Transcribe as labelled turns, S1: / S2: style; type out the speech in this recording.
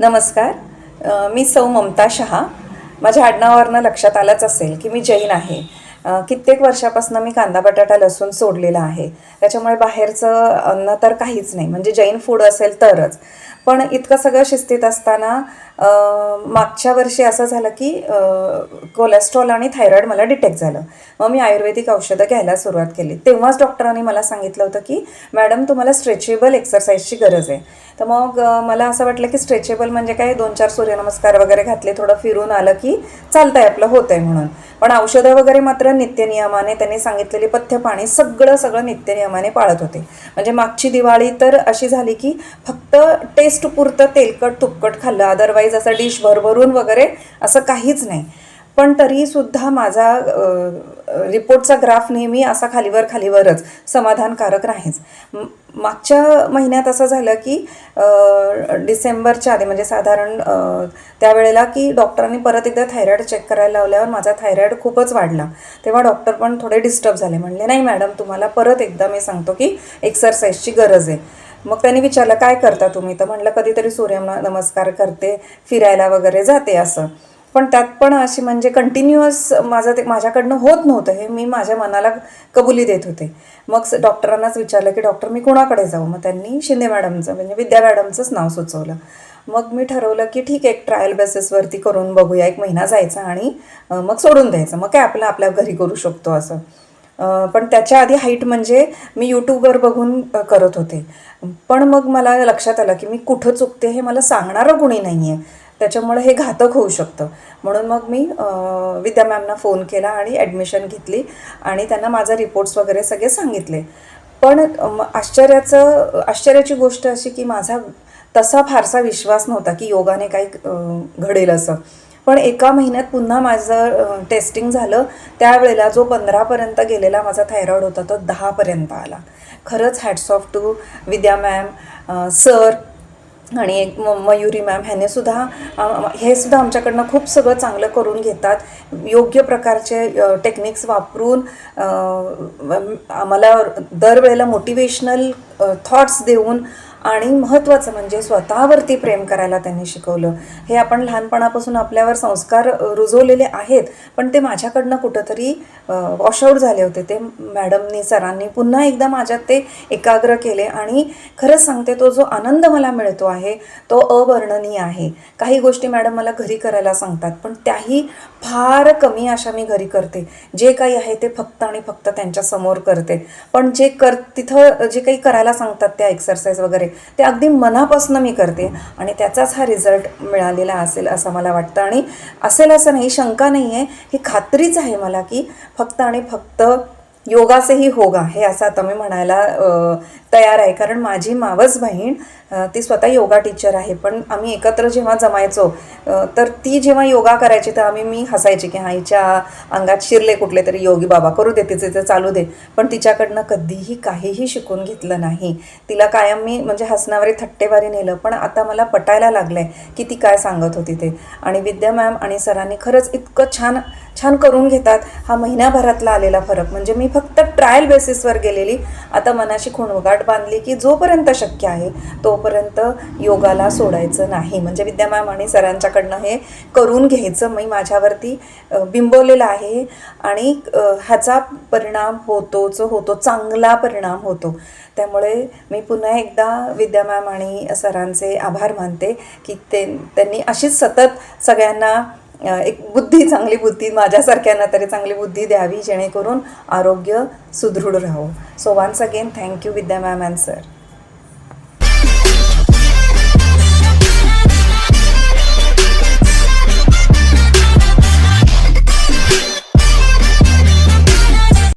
S1: नमस्कार. मी सौ ममता शहा. माझ्या आडनावावरनं लक्षात आलंच असेल की मी जैन आहे. कित्येक वर्षापासून मी कांदा बटाटा लसूण सोडलेला आहे. त्याच्यामुळे बाहेरचं अन्न तर काहीच नाही. म्हणजे जैन फूड असेल तरच. पण इतकं सगळं शिस्तीत असताना मागच्या वर्षी असं झालं की कोलेस्ट्रॉल आणि थायरॉईड मला डिटेक्ट झालं. मग मी आयुर्वेदिक औषधं घ्यायला सुरुवात केली. तेव्हाच डॉक्टरांनी मला सांगितलं होतं की मॅडम तुम्हाला स्ट्रेचेबल एक्सरसाइजची गरज आहे. तर मग मला असं वाटलं की स्ट्रेचेबल म्हणजे काय? दोन चार सूर्यनमस्कार वगैरे घातले थोडं फिरून आलं की चालतंय आपलं होतंय म्हणून. पण औषधं वगैरे मात्र नित्यनियमाने त्यांनी सांगितलेली पथ्य पाणी सगळं सगळं नित्यनियमाने पाळत होते. म्हणजे मागची दिवाळी तर अशी झाली की फक्त टेस्ट पुरतं तेलकट तुपकट खाल्लं. अदरवाईज असं डिश भरभरून वगैरे असं काहीच नाही. पण तरीसुद्धा माझा रिपोर्टचा ग्राफ नेहमी असा खालीवर खालीवरच समाधानकारक नाहीच मागच्या महिन्यात असं झालं की डिसेंबरच्या आधी म्हणजे साधारण त्यावेळेला की डॉक्टरांनी परत एकदा थायरॉईड चेक करायला लावल्यावर माझा थायरॉईड खूपच वाढला. तेव्हा डॉक्टर पण थोडे डिस्टर्ब झाले. म्हणले नाही मॅडम तुम्हाला परत एकदा मी सांगतो की एक्सरसाइजची गरज आहे. मग त्यांनी विचारलं काय करता तुम्ही? तर म्हणलं कधीतरी सूर्य नमस्कार करते फिरायला वगैरे जाते असं. पण त्यात पण अशी म्हणजे कंटिन्युअस माझं ते माझ्याकडनं होत नव्हतं. हे मी माझ्या मनाला कबुली देत होते. मग डॉक्टरांनाच विचारलं की डॉक्टर मी कुणाकडे जाऊ? मग त्यांनी शिंदे मॅडमचं म्हणजे विद्या मॅडमचंच नाव सुचवलं. मग मी ठरवलं की ठीक आहे एक ट्रायल बेसिसवरती करून बघूया एक महिना जायचा आणि मग सोडून द्यायचं. मग काय आपलं आपल्या घरी करू शकतो असं. पण त्याच्या आधी हाईट म्हणजे मी यूट्यूबवर बघून करत होते. पण मग मला लक्षात आलं की मी कुठं चुकते हे मला सांगणारं कुणी नाही आहे त्याच्यामुळे हे घातक होऊ शकतं. म्हणून मग मी विद्या मॅमना फोन केला आणि ॲडमिशन घेतली आणि त्यांना माझा रिपोर्ट्स वगैरे सगळे सांगितले. पण आश्चर्याचं आश्चर्याची गोष्ट अशी की माझा तसा फारसा विश्वास नव्हता की योगाने काही घडेल असं. पण एका महिन्यात पुन्हा माझं टेस्टिंग झालं. त्यावेळेला जो पंधरापर्यंत गेलेला माझा थायरॉईड होता तो दहापर्यंत आला. खरंच hats off to Vidya ma'am sir आणि एक म- मयुरी मॅम ह्याने सुद्धा हे सुद्धा आमच्याकडनं खूप सगळं चांगलं करून घेतात. योग्य प्रकारचे टेक्निक्स वापरून आम्हाला दरवेळेला मोटिवेशनल थॉट्स देऊन आणि महत्त्वाचं म्हणजे स्वतःवरती प्रेम करायला त्यांनी शिकवलं. हे आपण लहानपणापासून आपल्यावर संस्कार रुजवलेले आहेत पण ते माझ्याकडनं कुठंतरी वॉशआउट झाले होते. ते मॅडमनी सरांनी पुन्हा एकदा माझ्यात ते एकाग्र केले आणि खरंच सांगते तो जो आनंद मला मिळतो आहे तो अवर्णनीय आहे. काही गोष्टी मॅडम मला घरी करायला सांगतात पण त्याही फार कमी अशा मी घरी करते. जे काही आहे ते फक्त आणि फक्त त्यांच्यासमोर करते. पण जे कर तिथं जे काही करायला सांगतात त्या एक्सरसाइज वगैरे ते अगदी मनापासून मी करते आणि त्याचाच हा रिझल्ट मिळालेला असेल असं मला वाटतं. आणि असेल असं नाही शंका नाही आहे ही खात्रीच आहे मला की फक्त आणि फक्त योगा होगा हे असं आता मी म्हणायला तयार आहे. कारण माझी मावस बहीण ती स्वतः योगा टीचर आहे. पण आम्ही एकत्र जेव्हा जमायचो तर ती जेव्हा योगा करायची तर आम्ही मी हसायची की आईच्या अंगात शिरले कुठले तरी योगी बाबा करू दे तिचे ते चालू दे. पण तिच्याकडनं कधीही काहीही शिकून घेतलं नाही. तिला कायम मी म्हणजे हसणावरी थट्टेवारी नेलं. पण आता मला पटायला लागलं आहे की ती काय सांगत होती ते. आणि विद्या मॅम आणि सरांनी खरंच इतकं छान छान करून घेतात. हा महिन्याभरातला आलेला फरक. म्हणजे मी फक्त ट्रायल बेसिसवर गेलेली. आता मनाशी खुणगाट बांधली की जोपर्यंत शक्य आहे तोपर्यंत योगाला सोडायचं नाही. म्हणजे विद्या मॅम आणि सरांच्याकडनं हे करून घ्यायचं. मी माझ्यावरती बिंबवलेलं आहे. आणि ह्याचा परिणाम होतोच होतो. चांगला परिणाम होतो. त्यामुळे मी पुन्हा एकदा विद्या मॅम आणि सरांचे आभार मानते की ते त्यांनी अशीच सतत सगळ्यांना एक बुद्धी चांगली बुद्धी माझ्यासारख्यांना तरी चांगली बुद्धी द्यावी जेणेकरून आरोग्य सुदृढ राहो. So once again thank you Vidya ma'am and sir